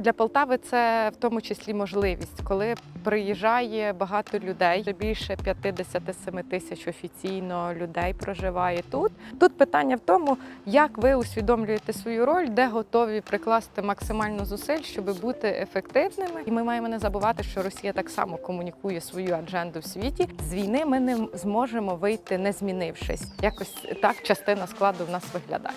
Для Полтави це в тому числі можливість, коли приїжджає багато людей. Більше 57 тисяч офіційно людей проживає тут. Тут питання в тому, як ви усвідомлюєте свою роль, де готові прикласти максимально зусиль, щоб бути ефективними. І ми маємо не забувати, що Росія так само комунікує свою адженду в світі. З війни ми не зможемо вийти, не змінившись. Якось так частина складу в нас виглядає.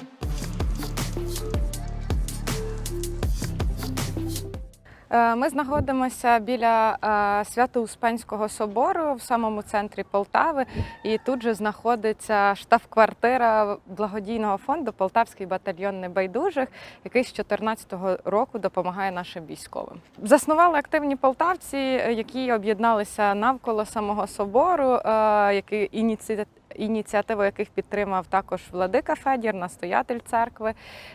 Ми знаходимося біля е, Свято-Успенського собору в самому центрі Полтави, і тут же знаходиться штаб-квартира благодійного фонду Полтавський батальйон небайдужих, який з 2014 року допомагає нашим військовим. Заснували активні полтавці, е, які об'єдналися навколо самого собору, е, який ініціатив. Ініціативу яких підтримав також владика Федір, настоятель церкви.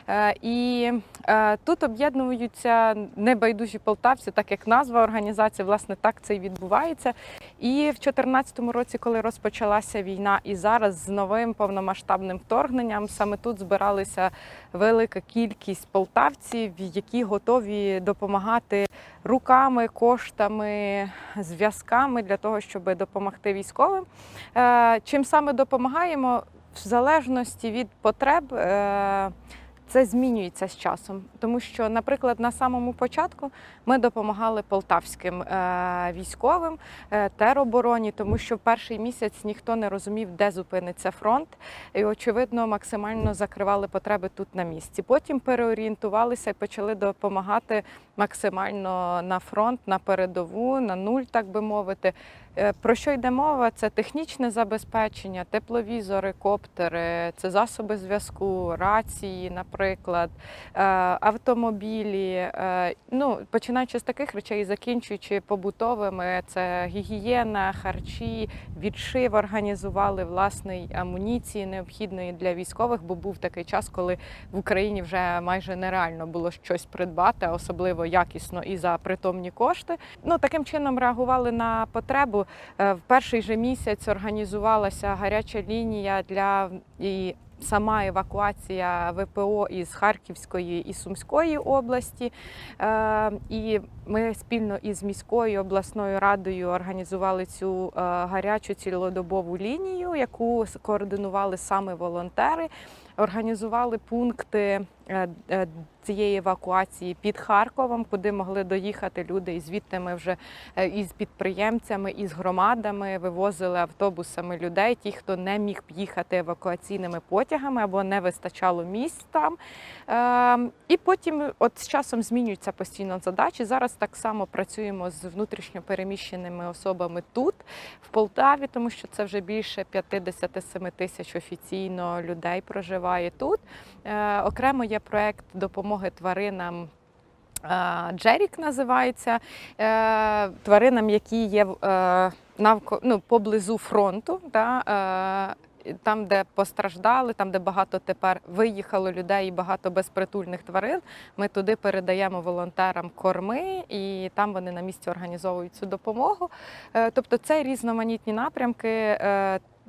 Е, І е, тут об'єднуються небайдужі полтавці, так як назва організації, власне, так це і відбувається. І в 2014 році, коли розпочалася війна, і зараз з новим повномасштабним вторгненням, саме тут збиралися велика кількість полтавців, які готові допомагати руками, коштами, зв'язками для того, щоб допомогти військовим. Е, Чим саме допомагаємо, в залежності від потреб. Це змінюється з часом, тому що, наприклад, на самому початку ми допомагали полтавським е, військовим е, теробороні, тому що в перший місяць ніхто не розумів, де зупиниться фронт, і очевидно максимально закривали потреби тут на місці. Потім переорієнтувалися і почали допомагати максимально на фронт, на передову, на нуль, так би мовити. Е, Про що йде мова? Це технічне забезпечення, тепловізори, коптери, це засоби зв'язку, рації, наприклад, е, автомобілі. е, Ну, починаючи з таких речей, закінчуючи побутовими, це гігієна, харчі, відшив організували власної амуніції необхідної для військових, бо був такий час, коли в Україні вже майже нереально було щось придбати, особливо якісно і за притомні кошти. Ну таким чином реагували на потребу. Е, В перший же місяць організувалася гаряча лінія для і сама евакуація ВПО із Харківської і Сумської області. Е, І ми спільно із міською обласною радою організували цю е, гарячу цілодобову лінію, яку координували саме волонтери. Організували пункти е, е, цієї евакуації під Харковом, куди могли доїхати люди. І звідти ми вже із підприємцями, із громадами вивозили автобусами людей, ті, хто не міг їхати евакуаційними потягами або не вистачало місць там. Е, І потім, от з часом змінюються постійно задачі. Зараз так само працюємо з внутрішньо переміщеними особами тут, в Полтаві, тому що це вже більше 57 тисяч офіційно людей проживає тут. Е, Окремо є проект допомоги тваринам. е, Джерік називається е, тваринам, які є навко, ну, поблизу фронту. Да, там, де постраждали, там, де багато тепер виїхало людей і багато безпритульних тварин, ми туди передаємо волонтерам корми, і там вони на місці організовують цю допомогу. Е, Тобто це різноманітні напрямки.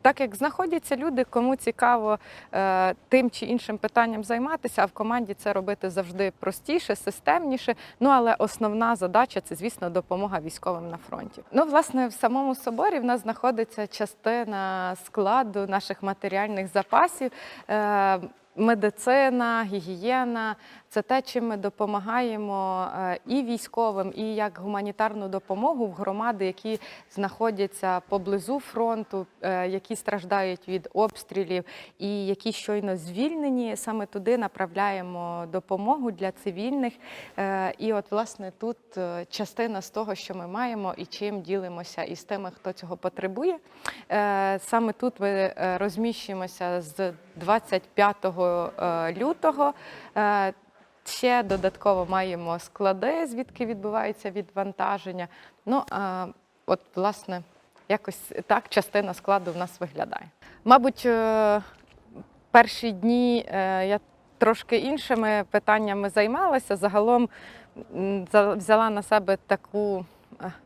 Так як знаходяться люди, кому цікаво е, тим чи іншим питанням займатися, а в команді це робити завжди простіше, системніше. Ну але основна задача це, звісно, допомога військовим на фронті. Ну, власне, в самому соборі в нас знаходиться частина складу наших матеріальних запасів. Е, Медицина, гігієна це те, чим ми допомагаємо е, і військовим, і як гуманітарну допомогу в громади, які знаходяться поблизу фронту, е, які страждають від обстрілів і які щойно звільнені. Саме туди направляємо допомогу для цивільних. Е, І от, власне, тут частина з того, що ми маємо, і чим ділимося із тими, хто цього потребує. Саме тут ми розміщуємося з 25 е, лютого. Ще додатково маємо склади, звідки відбувається відвантаження. Ну, а от, власне, якось так частина складу в нас виглядає. Мабуть, е, перші дні е, я трошки іншими питаннями займалася. Загалом за- взяла на себе таку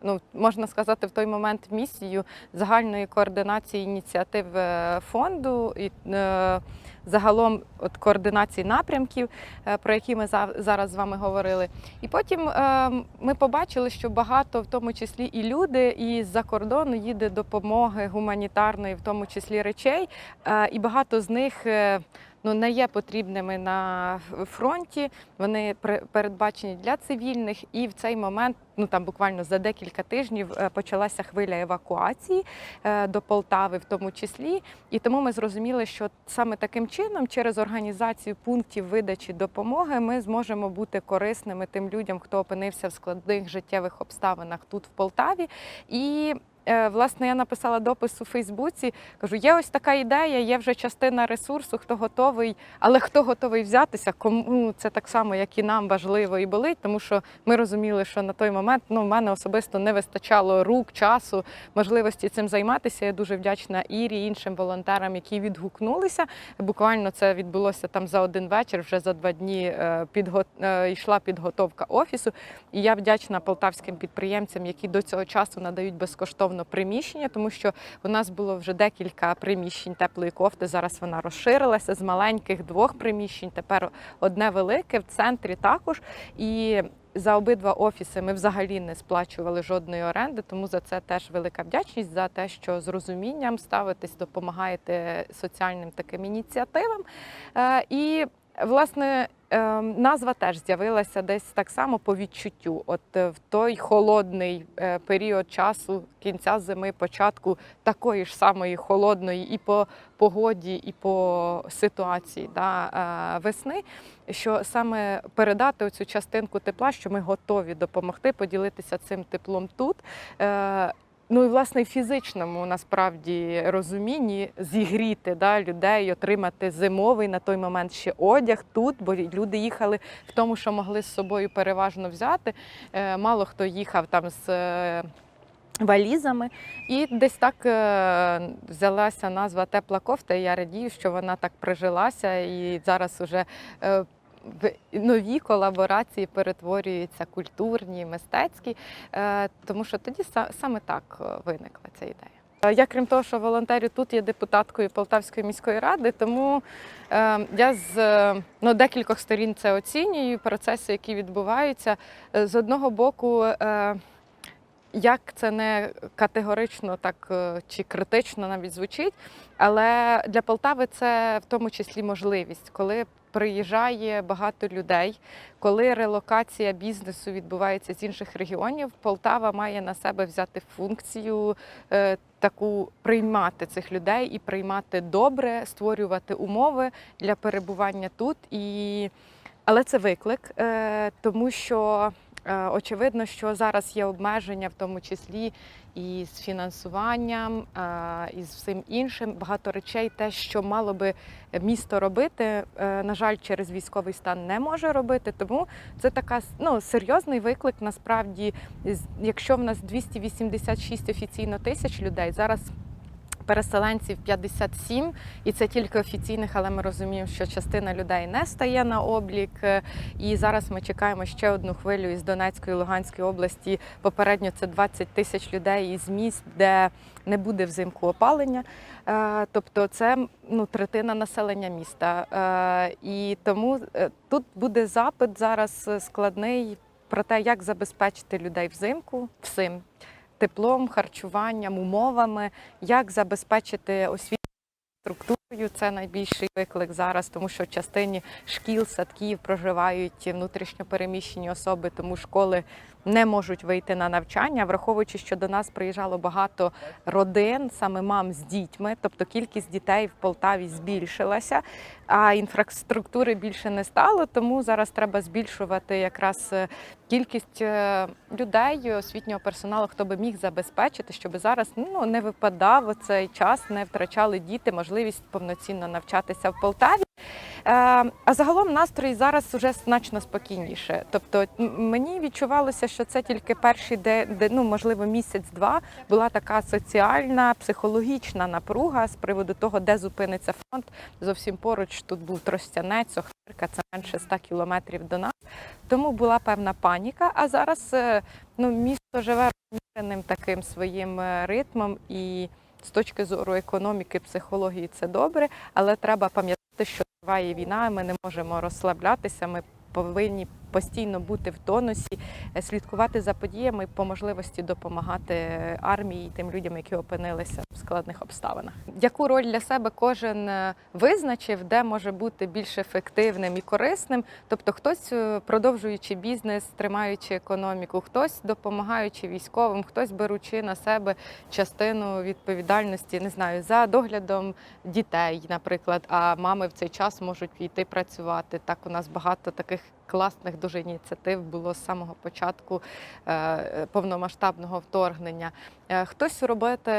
ну можна сказати, в той момент місією загальної координації ініціатив е, фонду і е, загалом от координації напрямків, е, про які ми зав- зараз з вами говорили. І потім ми побачили, що багато, в тому числі і люди, і з-за кордону їде допомоги гуманітарної, в тому числі речей, і багато з них. Ну, не є потрібними на фронті. Вони передбачені для цивільних, і в цей момент, ну там буквально за декілька тижнів, е, почалася хвиля евакуації е, до Полтави, в тому числі. І тому ми зрозуміли, що саме таким чином, через організацію пунктів видачі допомоги, ми зможемо бути корисними тим людям, хто опинився в складних життєвих обставинах тут в Полтаві. І власне я написала допис у Фейсбуці. Кажу, є ось така ідея, є вже частина ресурсу, хто готовий, але хто готовий взятися, кому це так само, як і нам важливо і болить, тому що ми розуміли, що на той момент ну, в мене особисто не вистачало рук, часу, можливості цим займатися. Я дуже вдячна Ірі, іншим волонтерам, які відгукнулися. Буквально це відбулося там за один вечір, вже за два дні е, підго... е, йшла підготовка офісу. І я вдячна полтавським підприємцям, які до цього часу надають безкоштовно приміщення, тому що у нас було вже декілька приміщень теплої кофти. Зараз вона розширилася з маленьких двох приміщень. Тепер одне велике в центрі також. І за обидва офіси ми взагалі не сплачували жодної оренди, тому за це теж велика вдячність за те, що з розумінням ставитесь, допомагаєте соціальним таким ініціативам. Е, І власне назва теж з'явилася десь так само по відчуттю. От е, в той холодний е, період часу кінця зими, початку такої ж самої холодної і по погоді, і по ситуації да, е, весни, що саме передати оцю частинку тепла, що ми готові допомогти, поділитися цим теплом тут. Ну і власне в фізичному насправді розумінні зігріти да, людей, отримати зимовий на той момент ще одяг тут, бо люди їхали в тому, що могли з собою переважно взяти. Е, Мало хто їхав там з. е, Валізами, і десь так е, взялася назва тепла кофта. І я радію, що вона так прижилася, і зараз уже в нові колаборації перетворюються культурні, мистецькі, е, тому що тоді саме так е, виникла ця ідея. Е, Я, крім того, що волонтерю тут є депутаткою Полтавської міської ради, тому е, я з ну, декількох сторін це оцінюю, процеси, які відбуваються. З одного боку, е, як це не категорично так чи критично навіть звучить, але для Полтави це в тому числі можливість, коли приїжджає багато людей, коли релокація бізнесу відбувається з інших регіонів, Полтава має на себе взяти функцію е, таку приймати цих людей і приймати добре, створювати умови для перебування тут. І... Але це виклик, е, тому що очевидно, що зараз є обмеження, в тому числі і з фінансуванням, е, і з всім іншим. Багато речей, те, що мало би місто робити, е, на жаль, через військовий стан не може робити. Тому це така ну, серйозний виклик. Насправді, якщо в нас 286 офіційно тисяч людей, зараз. Переселенців 57, і це тільки офіційних, але ми розуміємо, що частина людей не стає на облік. Е, І зараз ми чекаємо ще одну хвилю із Донецької Луганської області. Попередньо це 20 тисяч людей із міст, де не буде взимку опалення. Е, Тобто, це ну, третина населення міста. Е, І тому тут буде запит зараз складний про те, як забезпечити людей взимку всім теплом, харчуванням, умовами, як забезпечити освіту структурою. Це найбільший виклик зараз, тому що в частині шкіл, садків проживають внутрішньо переміщені особи, тому школи не можуть вийти на навчання, враховуючи, що до нас приїжджало багато родин, саме мам з дітьми, тобто кількість дітей в Полтаві збільшилася, а інфраструктури більше не стало. Тому зараз треба збільшувати якраз е, кількість е, людей, освітнього персоналу, хто би міг забезпечити, щоб зараз ну не випадав цей час, не втрачали діти можливість повноцінно навчатися в Полтаві. Е, А загалом настрій зараз вже значно спокійніше. Тобто мені відчувалося, що це тільки перші де, де ну можливо місяць-два була така соціальна, психологічна напруга з приводу того, де зупиниться фронт. Зовсім поруч тут був Тростянець, Охтирка, це менше 100 кілометрів до нас. Тому була певна паніка. А зараз е, ну місто живе розміреним таким своїм е, ритмом і. З точки зору економіки, психології це добре, але треба пам'ятати, що триває війна, ми не можемо розслаблятися. Ми повинні постійно бути в тонусі, е, слідкувати за подіями, по можливості допомагати армії і тим людям, які опинилися в складних обставинах. Яку роль для себе кожен е, визначив, де може бути більш ефективним і корисним? Тобто, хтось е, продовжуючи бізнес, тримаючи економіку, хтось допомагаючи військовим, хтось беручи на себе частину відповідальності, не знаю, за доглядом дітей, наприклад. А мами в цей час можуть піти працювати. Так у нас багато таких класних дуже ініціатив було з самого початку е, повномасштабного вторгнення. Е, Хтось робити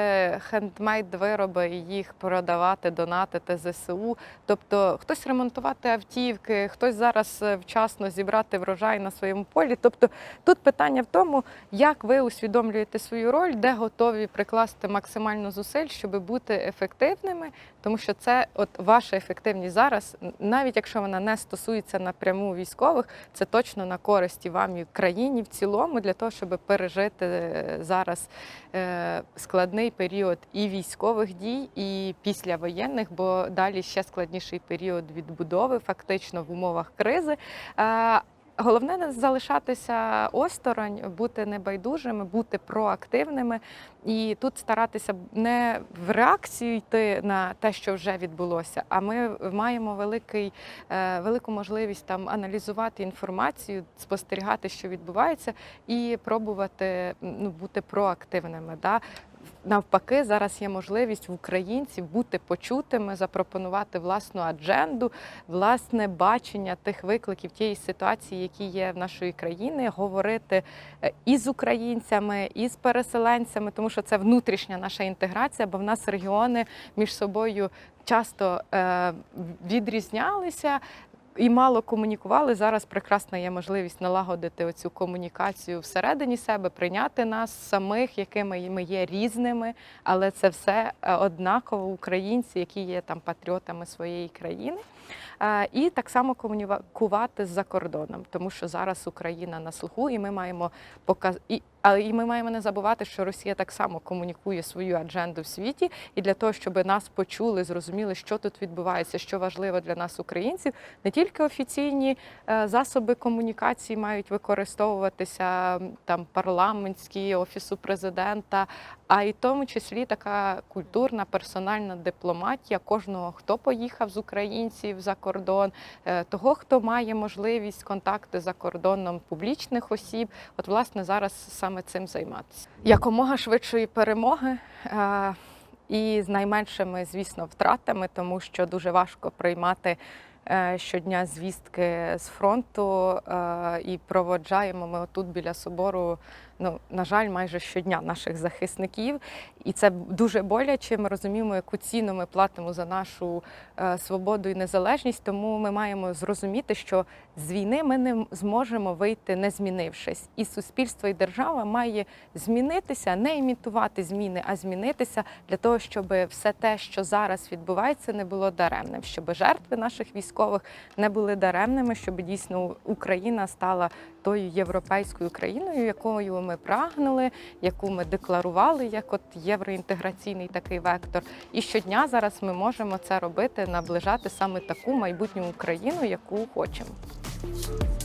хендмейд вироби і їх продавати, донатити ЗСУ. Тобто хтось ремонтувати автівки, хтось зараз е, вчасно зібрати врожай на своєму полі. Тобто тут питання в тому, як ви усвідомлюєте свою роль, де готові прикласти максимально зусиль, щоб бути ефективними, тому що це от ваша ефективність зараз, навіть якщо вона не стосується напряму військових, це точно на користі вам і країні в цілому для того, щоб пережити е, зараз складний період і військових дій, і післявоєнних, бо далі ще складніший період відбудови, фактично в умовах кризи. Головне не залишатися осторонь, бути небайдужими, бути проактивними і тут старатися не в реакцію йти на те, що вже відбулося. А ми маємо великий, е, велику можливість там аналізувати інформацію, спостерігати, що відбувається, і пробувати ну, бути проактивними. Да? Навпаки, зараз є можливість в українців бути почутими, запропонувати власну адженду, власне бачення тих викликів тієї ситуації, які є в нашої країни, говорити е, і з українцями, і з переселенцями, тому що це внутрішня наша інтеграція, бо в нас регіони між собою часто е, відрізнялися. І мало комунікували. Зараз прекрасна є можливість налагодити оцю комунікацію всередині себе, прийняти нас самих, якими ми є різними, але це все е, однаково українці, які є там патріотами своєї країни. Е, І так само комунікувати з-за кордоном, тому що зараз Україна на слуху, і ми маємо показ... але і ми маємо не забувати, що Росія так само комунікує свою адженду в світі, і для того, щоб нас почули, зрозуміли, що тут відбувається, що важливо для нас, українців, не тільки офіційні е, засоби комунікації мають використовуватися там парламентські офісу президента, а й в тому числі така культурна персональна дипломатія кожного, хто поїхав з українців за кордон, е, того, хто має можливість контакти за кордоном публічних осіб. От, власне, зараз саме цим займатися. Якомога швидшої перемоги. е, І з найменшими, звісно, втратами, тому що дуже важко приймати щодня звістки з фронту е, і проводжаємо ми отут біля собору. Ну, на жаль, майже щодня наших захисників, і це дуже боляче. Ми розуміємо, яку ціну ми платимо за нашу е, свободу і незалежність. Тому ми маємо зрозуміти, що з війни ми не зможемо вийти, не змінившись. І суспільство і держава має змінитися, не імітувати зміни, а змінитися для того, щоб все те, що зараз відбувається, не було даремним, щоб жертви наших військових не були даремними, щоб дійсно Україна стала тою європейською країною, якою ми прагнули, яку ми декларували, як от євроінтеграційний такий вектор. І щодня зараз ми можемо це робити, наближати саме таку майбутню Україну, яку хочемо. Thank you.